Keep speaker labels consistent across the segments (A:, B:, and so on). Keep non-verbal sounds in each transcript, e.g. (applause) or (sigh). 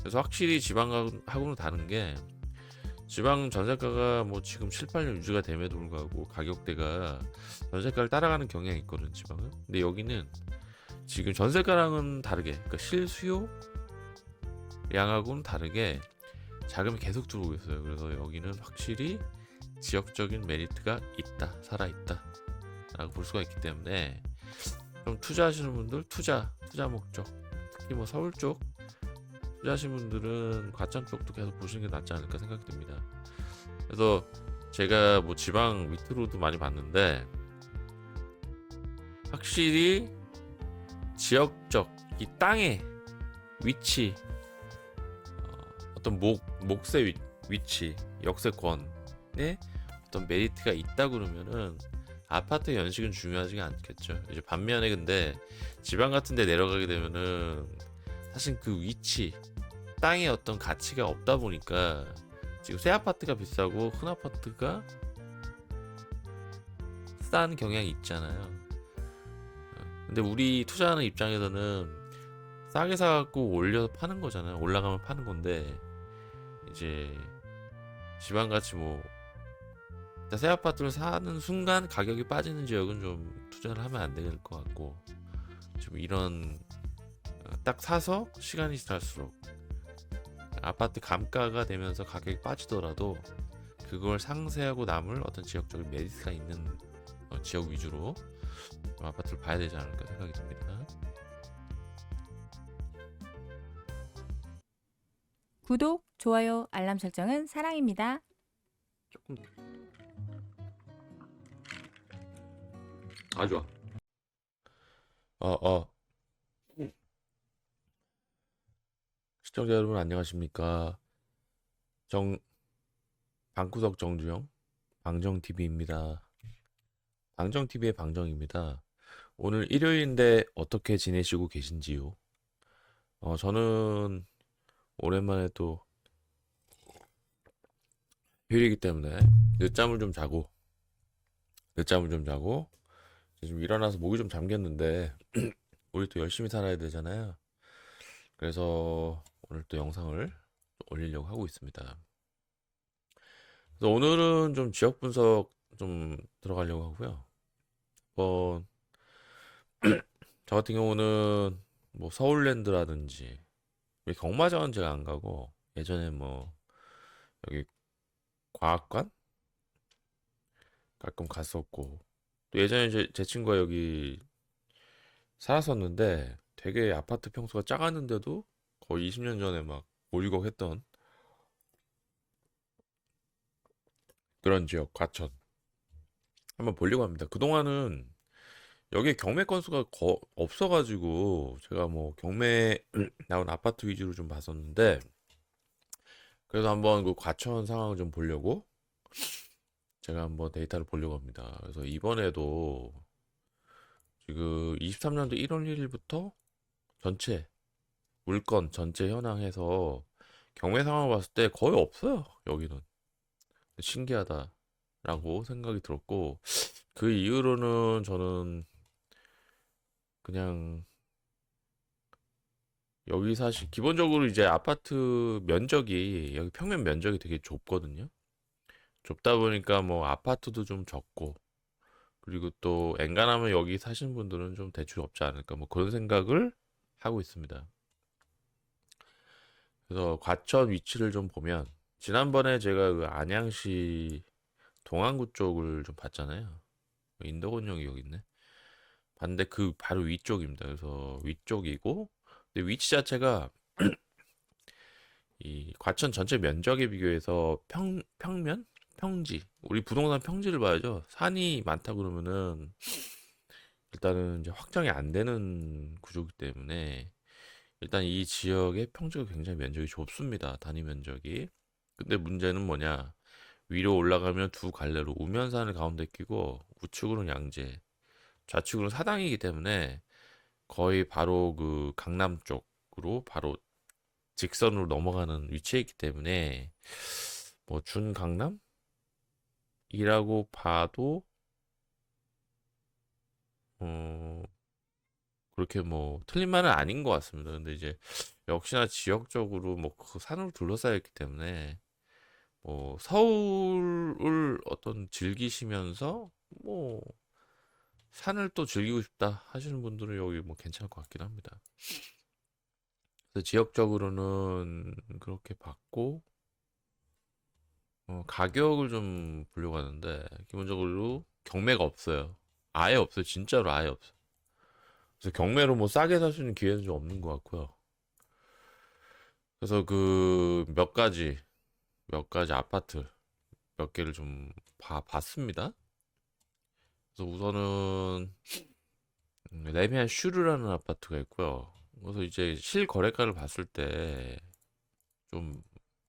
A: 그래서 확실히 지방하고는 다른 게 지방 전세가가 뭐 지금 7, 8년 유지가 됨에도 불구하고 가격대가 전세가를 따라가는 경향이 있거든 지방은. 근데 여기는 지금 전세가랑은 다르게 그러니까 실수요 양하고는 다르게 자금이 계속 들어오고 있어요. 그래서 여기는 확실히 지역적인 메리트가 있다, 살아 있다 라고 볼 수가 있기 때문에 좀 투자하시는 분들 투자, 투자 목적 특히 뭐 서울 쪽 투자하시는 분들은 과천 쪽도 계속 보시는 게 낫지 않을까 생각이 듭니다. 그래서 제가 뭐 지방 밑으로도 많이 봤는데 확실히 지역적 이 땅의 위치 어, 어떤 목 목세 위, 위치 역세권에 어떤 메리트가 있다 그러면은 아파트 연식은 중요하지가 않겠죠. 이제 반면에 근데 지방 같은 데 내려가게 되면은 사실 그 위치 땅의 어떤 가치가 없다 보니까 지금 새 아파트가 비싸고 큰 아파트가 싼 경향이 있잖아요. 어, 근데 우리 투자하는 입장에서는 싸게 사갖고 올려서 파는 거잖아요. 올라가면 파는 건데 이제 지방같이 뭐 새 아파트를 사는 순간 가격이 빠지는 지역은 좀 투자를 하면 안 될 것 같고 좀 이런 어, 딱 사서 시간이 지날수록 아파트 감가가 되면서 가격이 빠지더라도 그걸 상쇄하고 남을 어떤 지역적인 메리트가 있는 어, 지역 위주로 좀 아파트를 봐야 되지 않을까 생각이 듭니다.
B: 구독, 좋아요, 알람 설정은 사랑입니다.
C: 조금 아 좋아
A: 어, 어. 시청자 여러분 안녕하십니까? 정 방구석 정주영 방정 TV입니다. 방정 TV의 방정입니다. 오늘 일요일인데 어떻게 지내시고 계신지요? 어, 저는 오랜만에 또 휴일이기 때문에 늦잠을 좀 자고 늦잠을 좀 자고 지금 일어나서 목이 좀 잠겼는데 (clears throat) 우리 또 열심히 살아야 되잖아요. 그래서 오늘 또 영상을 올리려고 하고 있습니다. 그래서 오늘은 좀 지역 분석 좀 들어가려고 하고요. 한번 (clears throat) 저 같은 경우는 뭐 서울랜드라든지 경마장은 제가 안 가고 예전에 뭐 여기 과학관 가끔 갔었고 또 예전에 제, 제 친구가 여기 살았었는데 되게 아파트 평수가 작았는데도 거의 20년 전에 막 몰고 했던 그런 지역 과천 한번 보려고 합니다. 그동안은 여기 경매 건수가 거, 없어가지고 제가 뭐 경매 (clears throat) 나온 아파트 위주로 좀 봤었는데 그래서 한번 그 과천 상황을 좀 보려고 제가 한번 데이터를 보려고 합니다. 그래서 이번에도 지금 23년도 1월 1일부터 전체 물건 전체 현황해서 경매 상황을 봤을 때 거의 없어요. 여기는 신기하다라고 생각이 들었고 그 이후로는 저는 그냥 여기 사실 기본적으로 이제 아파트 면적이 여기 평면 면적이 되게 좁거든요. 좁다 보니까 뭐 아파트도 좀 적고 그리고 또 엔간하면 여기 사시는 분들은 좀 대출 없지 않을까 뭐 그런 생각을 하고 있습니다. 그래서 과천 위치를 좀 보면 지난번에 제가 그 안양시 동안구 쪽을 좀 봤잖아요. 인덕원역이 여기 있네. 봤는데 그 바로 위쪽입니다. 그래서 위쪽이고 근데 위치 자체가 (clears throat) 이 과천 전체 면적에 비교해서 평 평면 평지 우리 부동산 평지를 봐야죠. 산이 많다 그러면은 일단은 이제 확장이 안 되는 구조이기 때문에 일단 이 지역의 평지가 굉장히 면적이 좁습니다. 단위 면적이. 근데 문제는 뭐냐? 위로 올라가면 두 갈래로 우면산을 가운데 끼고 우측으로는 양재, 좌측으로는 사당이기 때문에 거의 바로 그 강남 쪽으로 바로 직선으로 넘어가는 위치에 있기 때문에 뭐 준강남? 이라고 봐도 어 그렇게 뭐 틀린 말은 아닌 것 같습니다. 근데 이제 역시나 지역적으로 뭐 그 산으로 둘러싸여 있기 때문에 뭐 서울을 어떤 즐기시면서 뭐 산을 또 즐기고 싶다 하시는 분들은 여기 뭐 괜찮을 것 같긴 합니다. 그래서 지역적으로는 그렇게 받고 어, 가격을 좀 보려고 하는데 기본적으로 경매가 없어요. 아예 없어요. 진짜로 아예 없어요. 그래서 경매로 뭐 싸게 살 수 있는 기회는 좀 없는 것 같고요. 그래서 그 몇 가지 몇 가지 아파트 몇 개를 좀 봐, 봤습니다. 그래서 우선은 음, 레미안 슈르라는 아파트가 있고요. 그래서 이제 실거래가를 봤을 때 좀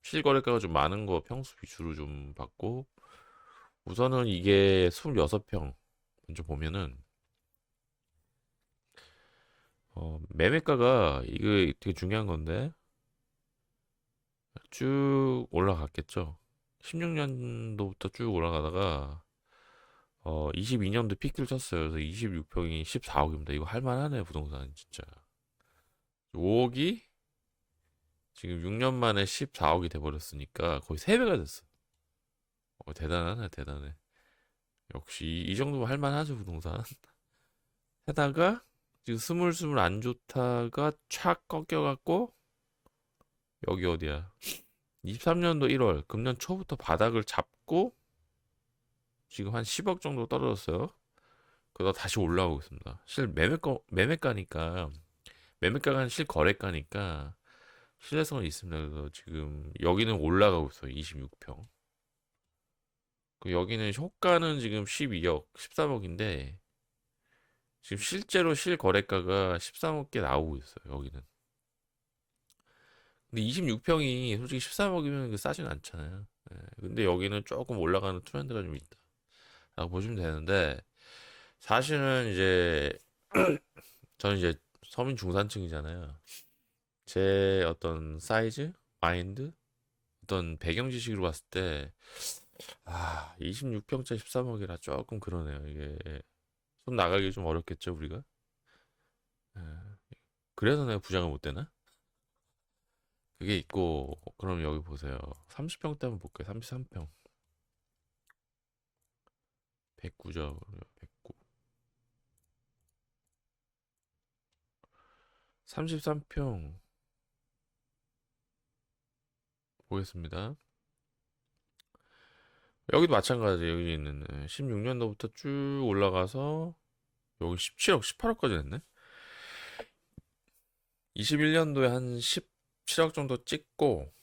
A: 실거래가가 좀 많은 거 평수 위주로 좀 봤고 우선은 이게 26평 먼저 보면은 어, 매매가가 이게 되게 중요한 건데 쭉 올라갔겠죠. 16년도부터 쭉 올라가다가 어 22년도 피크를 쳤어요. 그래서 26평이 14억입니다. 이거 할만하네 부동산 진짜. 5억이 지금 6년 만에 14억이 돼버렸으니까 거의 3배가 됐어. 어, 대단하네 대단해. 역시 이, 이 정도면 할만하죠 부동산. (laughs) 하다가 지금 스물스물 안 좋다가 촥 꺾여갖고 여기 어디야? 23년도 1월 금년 초부터 바닥을 잡고 지금 한 10억 정도 떨어졌어요. 그러다 다시 올라오고 있습니다. 실 매매가 매매가니까 매매가가 한 실거래가니까 신뢰성은 있습니다. 그래서 지금 여기는 올라가고 있어요. 26평. 그 여기는 호가는 지금 12억, 13억인데 지금 실제로 실거래가가 13억개 나오고 있어요. 여기는. 근데 26평이 솔직히 13억이면 싸진 않잖아요. 예, 근데 여기는 조금 올라가는 트렌드가 좀 있다. 라고 보시면 되는데, 사실은 이제, (clears throat) 저는 이제 서민 중산층이잖아요. 제 어떤 사이즈, 마인드, 어떤 배경 지식으로 봤을 때, 아, 26평짜 13억이라 조금 그러네요. 이게, 손 나가기 좀 어렵겠죠, 우리가? 예, 그래서 내가 부자가 못 되나? 그게 있고 그럼 여기 보세요. 30평대 한번 볼게요. 33평. 109죠. 109 33평. 보겠습니다. 여기도 마찬가지 여기 있는 16년도부터 쭉 올라가서 여기 17억 18억까지 됐네 21년도에 한 17억 정도 찍고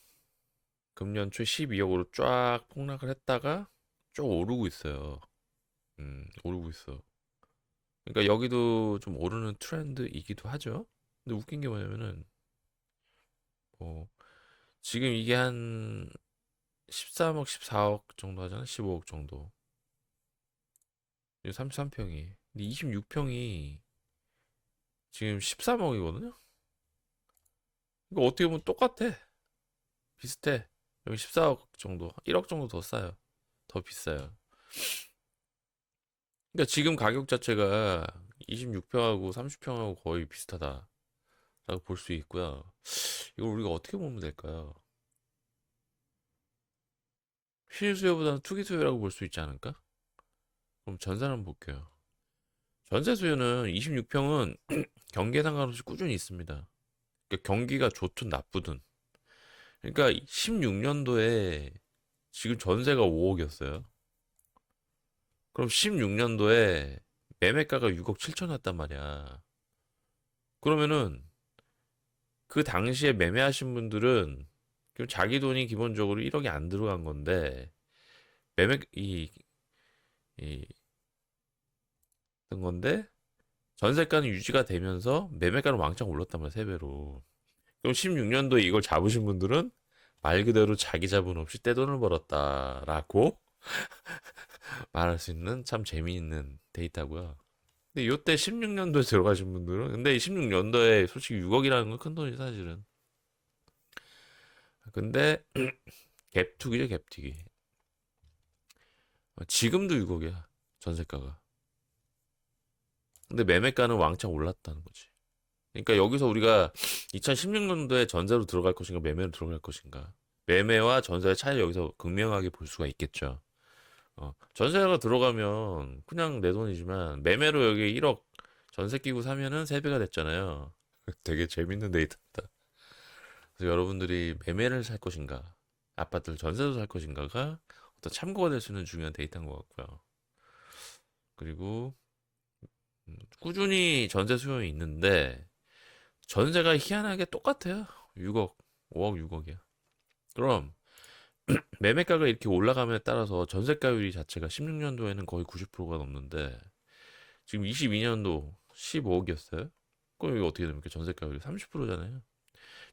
A: 금년 초 12억으로 쫙 폭락을 했다가 쭉 오르고 있어요. 음, 오르고 있어. 그러니까 여기도 좀 오르는 트렌드이기도 하죠. 근데 웃긴 게 뭐냐면은 뭐 지금 이게 한 13억, 14억 정도 하잖아. 15억 정도. 33평이. 근데 26평이 지금 13억이거든요. 이거 어떻게 보면 똑같아. 비슷해. 여기 14억 정도, 1억 정도 더 싸요. 더 비싸요. 그러니까 지금 가격 자체가 26평하고 30평하고 거의 비슷하다 라고 볼 수 있고요. 이걸 우리가 어떻게 보면 될까요? 실수요보다는 투기 수요라고 볼 수 있지 않을까? 그럼 한번 볼게요. 전세 수요는 26평은 (clears throat) 경기에 상관없이 꾸준히 있습니다. 그러니까 경기가 좋든 나쁘든. 그러니까 16년도에 지금 전세가 5억이었어요. 그럼 16년도에 매매가가 6억 7천이었단 말이야. 그러면은 그 당시에 매매하신 분들은 자기 돈이 기본적으로 1억이 안 들어간 건데 매매 이, 이, 된 건데 전세가는 유지가 되면서 매매가는 왕창 올랐단 말이야, 3배로. 그럼 16년도에 이걸 잡으신 분들은 말 그대로 자기 자본 없이 떼돈을 벌었다라고 (laughs) 말할 수 있는 참 재미있는 데이터고요. 근데 요때 16년도에 들어가신 분들은 근데 16년도에 솔직히 6억이라는 건 큰 돈이 사실은. 근데 (clears throat) 갭투기죠, 갭투기. 지금도 6억이야, 전세가가. 근데 매매가는 왕창 올랐다는 거지. 그러니까 여기서 우리가 2016년도에 전세로 들어갈 것인가 매매로 들어갈 것인가 매매와 전세의 차이를 여기서 극명하게 볼 수가 있겠죠. 어, 전세가 들어가면 그냥 내 돈이지만 매매로 여기 1억 전세 끼고 사면은 3배가 됐잖아요. (laughs) 되게 재밌는 데이터다. 그래서 여러분들이 매매를 살 것인가 아파트를 전세로 살 것인가가 어떤 참고가 될 수 있는 중요한 데이터인 것 같고요. 그리고 음, 꾸준히 전세 수요는 있는데 전세가 희한하게 똑같아요. 6억, 5억, 6억이야. 그럼 (clears throat) 매매가가 이렇게 올라감에 따라서 전세가율이 자체가 16년도에는 거의 90%가 넘는데 지금 22년도 15억이었어요. 그럼 이거 어떻게 됩니까? 전세가율이 30%잖아요.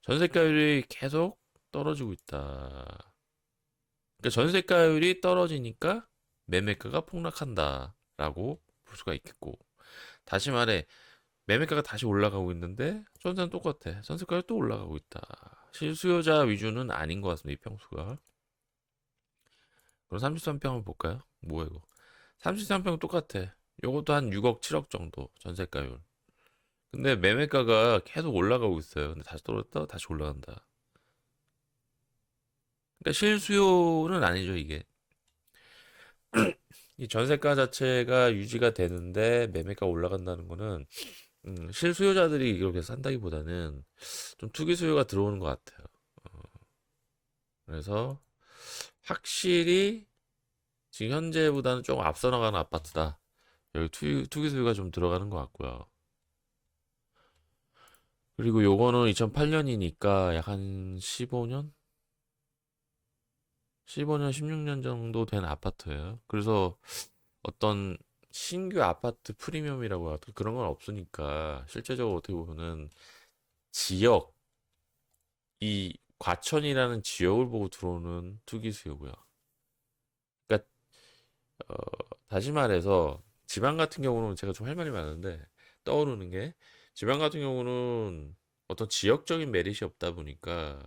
A: 전세가율이 계속 떨어지고 있다. 그러니까 전세가율이 떨어지니까 매매가가 폭락한다라고 볼 수가 있겠고 다시 말해 매매가가 다시 올라가고 있는데 전세는 똑같아. 전세가율 또 올라가고 있다. 실수요자 위주는 아닌 것 같습니다. 이 평수가. 그럼 33평 한번 볼까요? 뭐야 이거? 33평 똑같아. 요것도 한 6억, 7억 정도 전세가율. 근데 매매가가 계속 올라가고 있어요. 근데 다시 떨어졌다 다시 올라간다. 그러니까 실수요는 아니죠, 이게. (clears throat) 이 전세가 자체가 유지가 되는데 매매가 올라간다는 거는 음, 실수요자들이 이렇게 산다기보다는 좀 투기 수요가 들어오는 것 같아요. 어, 그래서 확실히 지금 현재보다는 조금 앞서 나가는 아파트다. 여기 투기, 투기 수요가 좀 들어가는 것 같고요. 그리고 요거는 2008년이니까 약 한 15년? 15년, 16년 정도 된 아파트예요. 그래서 어떤 신규 아파트 프리미엄이라고 하죠. 그런 건 없으니까 실제적으로 어떻게 보면은 지역, 이 과천이라는 지역을 보고 들어오는 투기 수요고요. 그러니까 어, 다시 말해서 지방 같은 경우는 제가 좀 할 말이 많은데 떠오르는 게 지방 같은 경우는 어떤 지역적인 메리트 없다 보니까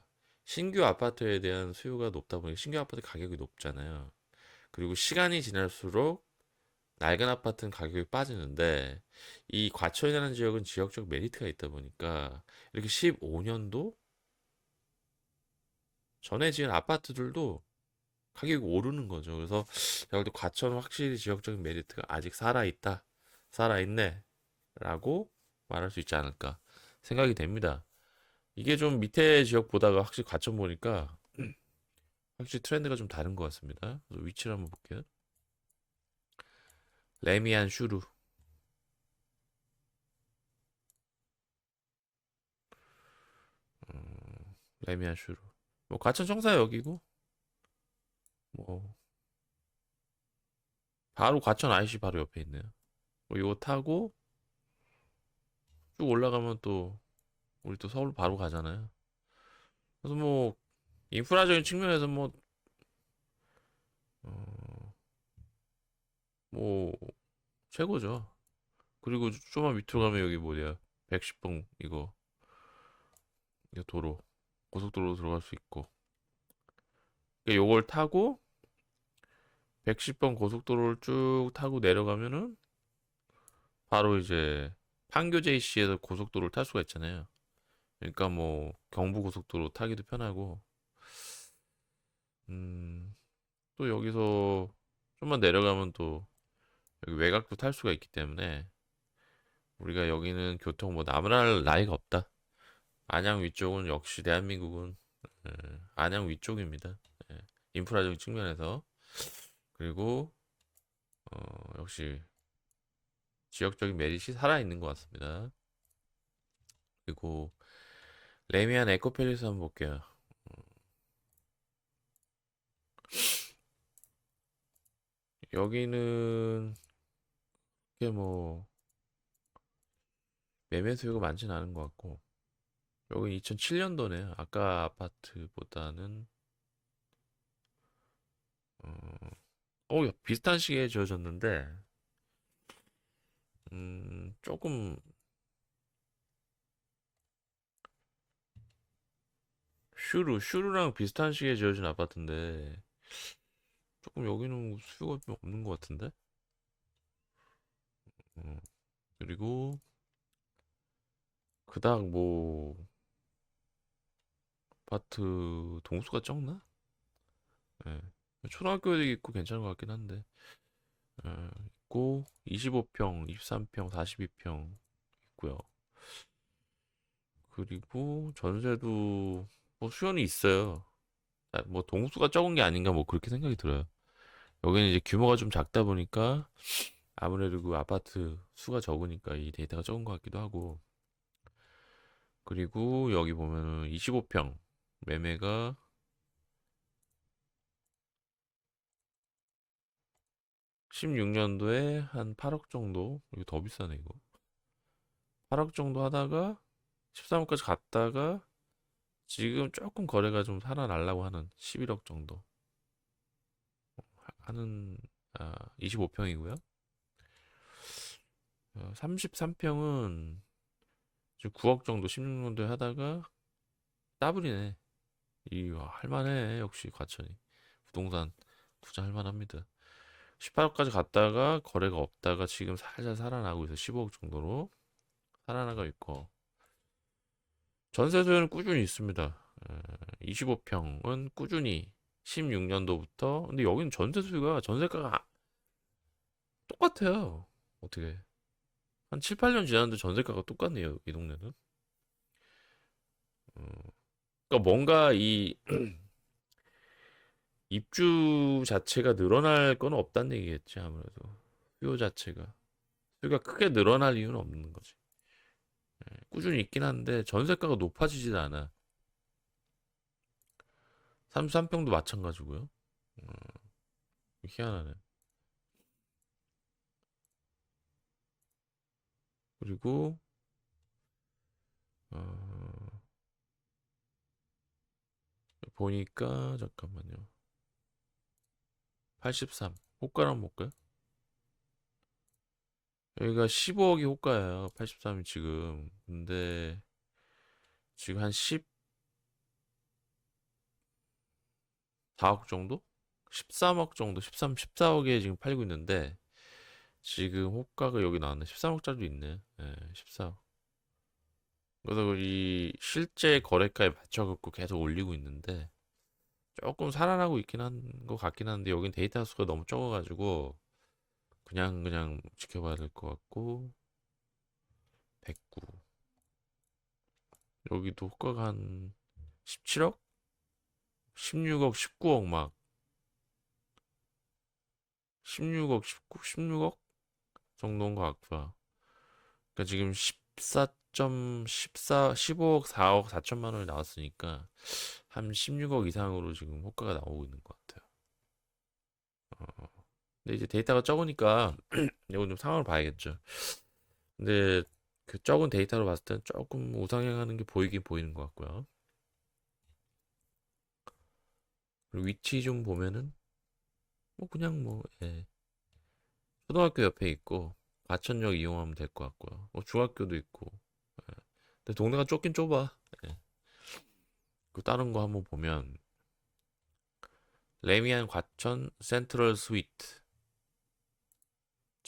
A: 신규 아파트에 대한 수요가 높다 보니까 신규 아파트 가격이 높잖아요. 그리고 시간이 지날수록 낡은 아파트는 가격이 빠지는데 이 과천이라는 지역은 지역적 메리트가 있다 보니까 이렇게 15년도 전에 지은 아파트들도 가격이 오르는 거죠. 그래서 제가 볼때 과천은 확실히 지역적인 메리트가 아직 살아있다, 살아있네 라고 말할 수 있지 않을까 생각이 됩니다. 이게 좀 밑에 지역 보다가 확실히 과천 보니까 확실히 트렌드가 좀 다른 것 같습니다. 위치를 한번 볼게요. 레미안 슈루. 음, 레미안 슈루. 뭐 과천 청사 여기고 뭐 바로 과천 IC 바로 옆에 있네요. 뭐 이거 타고 쭉 올라가면 또 우리 또 서울 바로 가잖아요. 그래서 뭐 인프라적인 측면에서 뭐 어, 뭐 최고죠. 그리고 좀만 밑으로 가면 여기 뭐냐 110번 이거 이거 도로 고속도로 들어갈 수 있고 그러니까 요걸 타고 110번 고속도로를 쭉 타고 내려가면은 바로 이제 판교 JC에서 고속도로를 탈 수가 있잖아요. 그러니까 뭐 경부 고속도로 타기도 편하고 음, 또 여기서 좀만 내려가면 또 여기 외곽도 탈 수가 있기 때문에 우리가 여기는 교통 뭐 나무랄 나이가 없다. 안양 위쪽은 역시 대한민국은 예, 안양 위쪽입니다. 예, 인프라적인 측면에서 그리고 어, 역시 지역적인 메리트이 살아있는 것 같습니다. 그리고 레미안 에코팰리스 한번 볼게요. 여기는 이게 뭐 매매 수요가 많지는 않은 것 같고 여기 2007년도네요. 아까 아파트보다는 어, 어, 비슷한 시기에 지어졌는데 음, 조금 슈루, 슈루랑 비슷한 시기에 지어진 아파트인데 조금 여기는 수요가 좀 없는 것 같은데? 어, 그리고 그닥 뭐 아파트 동수가 적나? 예. 초등학교도 있고 괜찮은 것 같긴 한데 예, 있고 25평, 23평, 42평 있고요. 그리고 전세도 뭐 수요는 있어요. 아, 뭐 동수가 적은 게 아닌가 뭐 그렇게 생각이 들어요. 여기는 이제 규모가 좀 작다 보니까 아무래도 그 아파트 수가 적으니까 이 데이터가 적은 것 같기도 하고 그리고 여기 보면은 25평 매매가 16년도에 한 8억 정도 이거 더 비싸네 이거 8억 정도 하다가 13억까지 갔다가 지금 조금 거래가 좀 살아나려고 하는 11억 정도. 하는 아, 25평이고요. 33평은 지금 9억 정도 16년도에 하다가 더블이네. 이 와, 할만해 역시 과천이. 부동산 투자 할만합니다. 18억까지 갔다가 거래가 없다가 지금 살살 살아나고 있어 15억 정도로 살아나고 있고 전세 수요는 꾸준히 있습니다. 25평은 꾸준히 16년도부터 근데 여기는 전세 수요가 전세가가 똑같아요. 어떻게. 한 7, 8년 지났는데 전세가가 똑같네요 이 동네는. 어, 그러니까 뭔가 이 (clears throat) 입주 자체가 늘어날 건 없다는 얘기겠지 아무래도. 수요 자체가. 수요가 크게 늘어날 이유는 없는 거지. 예, 꾸준히 있긴 한데 전세가가 높아지진 않아 33평도 마찬가지고요. 어, 희한하네. 그리고 어, 보니까 잠깐만요. 83 호가를 한번 볼까요? 여기가 15억이 호가예요 83이 지금. 근데 지금 한 14억 정도? 13억 정도? 13, 14억에 지금 팔고 있는데 지금 호가가 여기 나왔네. 13억짜리도 있네. 예, 14억. 그래서 이 실제 거래가에 맞춰갖고 계속 올리고 있는데 조금 살아나고 있긴 한 것 같긴 한데 여긴 데이터 수가 너무 적어가지고 그냥 그냥 지켜봐야 될 것 같고 109 여기도 호가가 한 17억? 16억, 19억 막 16억, 19, 16억 정도인 것 같고요. 그러니까 지금 14.14 15억, 4억 4천만 원이 나왔으니까 한 16억 이상으로 지금 호가가 나오고 있는 것 같아요. 어, 근데 이제 데이터가 적으니까 (clears throat) 이건 좀 상황을 봐야겠죠. 근데 그 적은 데이터로 봤을 땐 조금 우상향하는 게 보이긴 보이는 것 같고요. 그리고 위치 좀 보면은 뭐 그냥 뭐 예. 초등학교 옆에 있고 과천역 이용하면 될 것 같고요. 뭐 중학교도 있고. 예. 근데 동네가 좁긴 좁아. 예. 그 다른 거 한번 보면 레미안 과천 센트럴 스위트.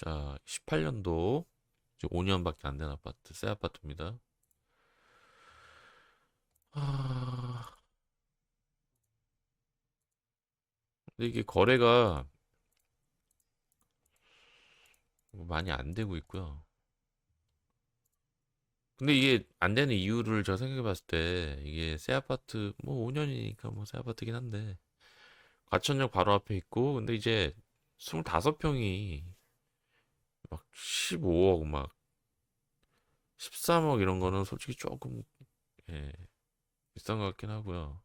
A: 자, 18년도 5년밖에 안 된 아파트, 새 아파트입니다. 아, 근데 이게 거래가 뭐 많이 안 되고 있고요. 근데 이게 안 되는 이유를 제가 생각해 봤을 때 이게 새 아파트 뭐 5년이니까 뭐 새 아파트긴 한데 과천역 바로 앞에 있고 근데 이제 25평이 막 15억 막 13억 이런 거는 솔직히 조금 예, 비싼 것 같긴 하고요.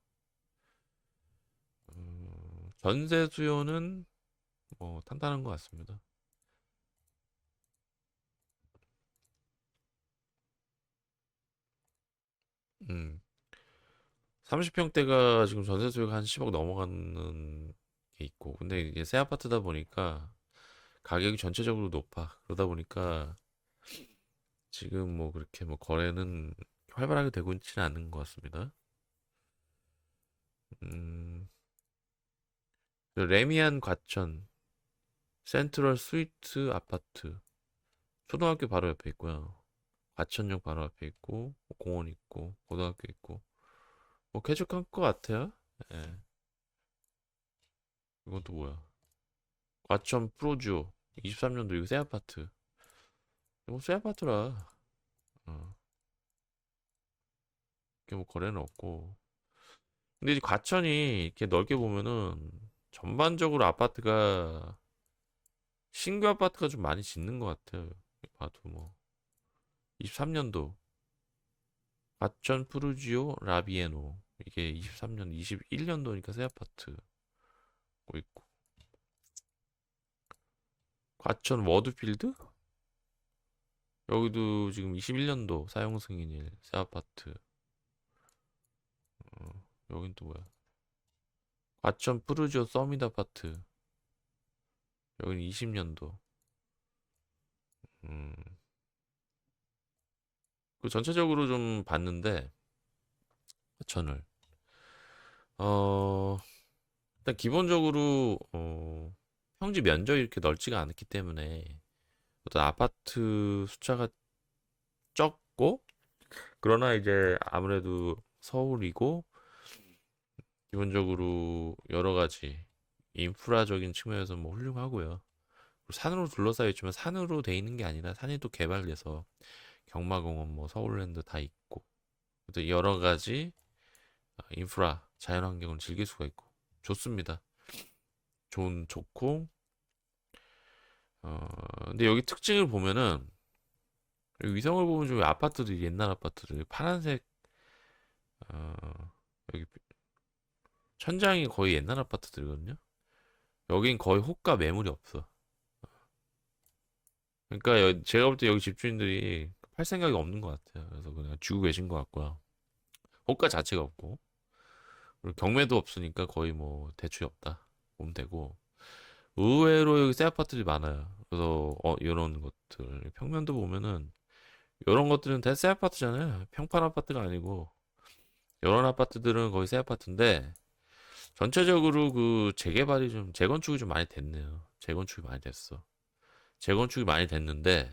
A: 음, 전세 수요는 뭐 탄탄한 것 같습니다. 음. 30평대가 지금 전세 수요가 한 10억 넘어가는 게 있고 근데 이게 새 아파트다 보니까 가격이 전체적으로 높아. 그러다 보니까 지금 뭐 그렇게 뭐 거래는 활발하게 되고 있지는 않은 것 같습니다. 음, 그 레미안 과천 센트럴 스위트 아파트. 초등학교 바로 옆에 있고요. 과천역 바로 앞에 있고 공원 있고 고등학교 있고. 뭐 쾌적한 것 같아요. 예. 이건 또 뭐야? 과천 프로듀오 23년도 이거 새 아파트. 이거 새 아파트라. 어. 이게 뭐 거래는 없고. 근데 이 과천이 이렇게 넓게 보면은 전반적으로 아파트가 신규 아파트가 좀 많이 짓는 것 같아요. 봐도 뭐 23년도 과천 푸르지오 라비에노 이게 23년 21년도니까 새 아파트 고 있고 과천 워드필드? 여기도 지금 21년도 사용 승인일 새 아파트. 어, 여긴 또 뭐야? 과천 푸르지오 서밋 아파트. 여기는 20년도. 음. 그 전체적으로 좀 봤는데 과천을. 어 일단 기본적으로 어 평지 면적이 이렇게 넓지가 않기 때문에 어떤 아파트 숫자가 적고 그러나 이제 아무래도 서울이고 기본적으로 여러 가지 인프라적인 측면에서 뭐 훌륭하고요. 산으로 둘러싸여 있지만 산으로 돼 있는 게 아니라 산이 또 개발돼서 경마공원 뭐 서울랜드 다 있고 또 여러 가지 어, 인프라 자연환경을 즐길 수가 있고 좋습니다. 좋은 좋고 어 근데 여기 특징을 보면은 위성을 보면 좀 아파트들이 옛날 아파트들 파란색 어 여기 천장이 거의 옛날 아파트들이거든요. 여긴 거의 호가 매물이 없어. 그러니까 여- 제가 볼 때 여기 집주인들이 팔 생각이 없는 것 같아요. 그래서 그냥 주고 계신 것 같고요. 호가 자체가 없고 그리고 경매도 없으니까 거의 뭐 대출이 없다 보면 되고 의외로 여기 새 아파트들이 많아요. 그래서 어, 이런 것들 평면도 보면은 이런 것들은 다 새 아파트잖아요. 평판 아파트가 아니고 이런 아파트들은 거의 새 아파트인데 전체적으로 그 재개발이 좀 재건축이 좀 많이 됐네요. 재건축이 많이 됐어. 재건축이 많이 됐는데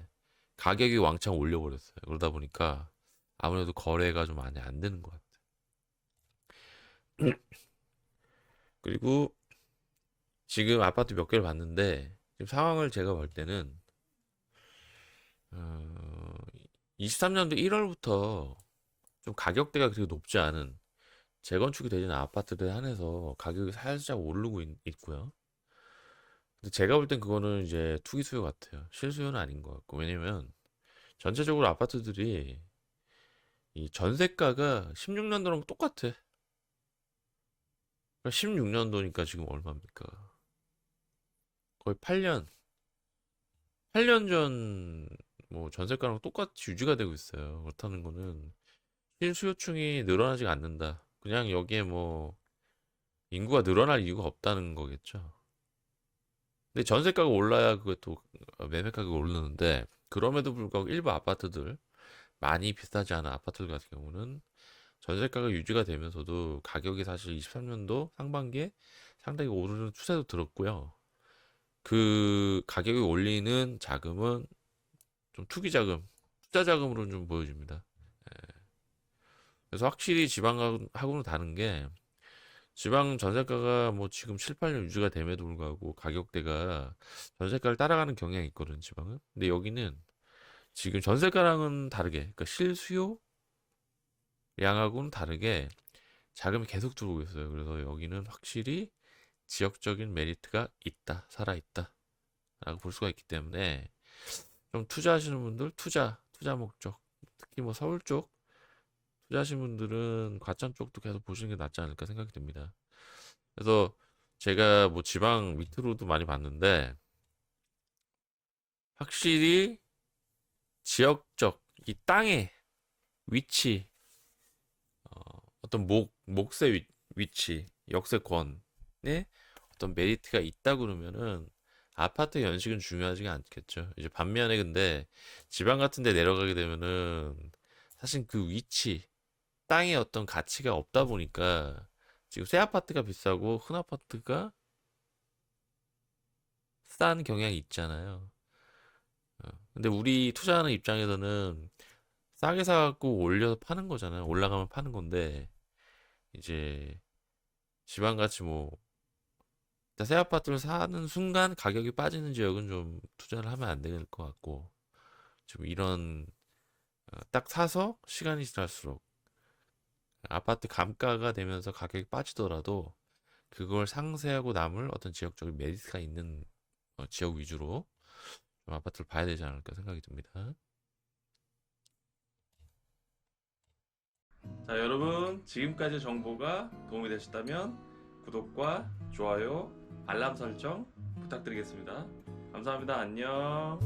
A: 가격이 왕창 올려버렸어요. 그러다 보니까 아무래도 거래가 좀 많이 안 되는 것 같아요. (clears throat) 그리고 지금 아파트 몇 개를 봤는데 지금 상황을 제가 볼 때는 어, 23년도 1월부터 좀 가격대가 그렇게 높지 않은 재건축이 않은 아파트들 한해서 가격이 살짝 오르고 있, 있고요. 근데 제가 볼 땐 그거는 이제 투기 수요 같아요. 실수요는 아닌 것 같고 왜냐면 전체적으로 아파트들이 이 전세가가 16년도랑 똑같아. 16년도니까 지금 얼마입니까? 거의 8년, 8년 전 뭐 전세가랑 똑같이 유지가 되고 있어요. 그렇다는 거는 실수요층이 늘어나지 않는다. 그냥 여기에 뭐 인구가 늘어날 이유가 없다는 거겠죠. 근데 전세가가 올라야 그것도 매매 가격이 오르는데 그럼에도 불구하고 일부 아파트들 많이 비싸지 않은 아파트들 같은 경우는 전세가가 유지가 되면서도 가격이 사실 23년도 상반기에 상당히 오르는 추세도 들었고요. 그 가격이 올리는 자금은 좀 투기 자금, 투자 자금으로 좀 보여집니다. 예. 그래서 확실히 지방하고는 다른 게 지방 전세가가 뭐 지금 7, 8년 유지가 됨에도 불구하고 가격대가 전세가를 따라가는 경향이 있거든, 지방은. 근데 여기는 지금 전세가랑은 다르게, 그러니까 실수요 양하고는 다르게 자금이 계속 들어오고 있어요. 그래서 여기는 확실히 지역적인 메리트가 있다, 살아있다. 라고 볼 수가 있기 때문에 좀 투자하시는 분들, 투자, 투자 목적, 특히 뭐 서울 쪽 투자하시는 분들은 과천 쪽도 계속 보시는 게 낫지 않을까 생각이 듭니다. 그래서 제가 뭐 지방 밑으로도 많이 봤는데 확실히 지역적 이 땅의 위치, 어, 어떤 목, 목세 위, 위치, 역세권에 어떤 메리트가 있다 그러면은 아파트 연식은 중요하지가 않겠죠. 이제 반면에 근데 지방 같은 데 내려가게 되면은 사실 그 위치, 땅의 어떤 가치가 없다 보니까 지금 새 아파트가 비싸고 큰 아파트가 싼 경향이 있잖아요. 어, 근데 우리 투자하는 입장에서는 싸게 사갖고 올려서 파는 거잖아요. 올라가면 파는 건데 이제 지방같이 뭐 새 아파트를 사는 순간 가격이 빠지는 지역은 좀 투자를 하면 안 될 것 같고 지금 이런 어, 딱 사서 시간이 지날수록 아파트 감가가 되면서 가격이 빠지더라도 그걸 상쇄하고 남을 어떤 지역적인 메리트가 있는 어, 지역 위주로 좀 아파트를 봐야 되지 않을까 생각이 듭니다.
C: 자 여러분 지금까지 정보가 도움이 되셨다면 구독과 좋아요 알람 설정 부탁드리겠습니다. 감사합니다. 안녕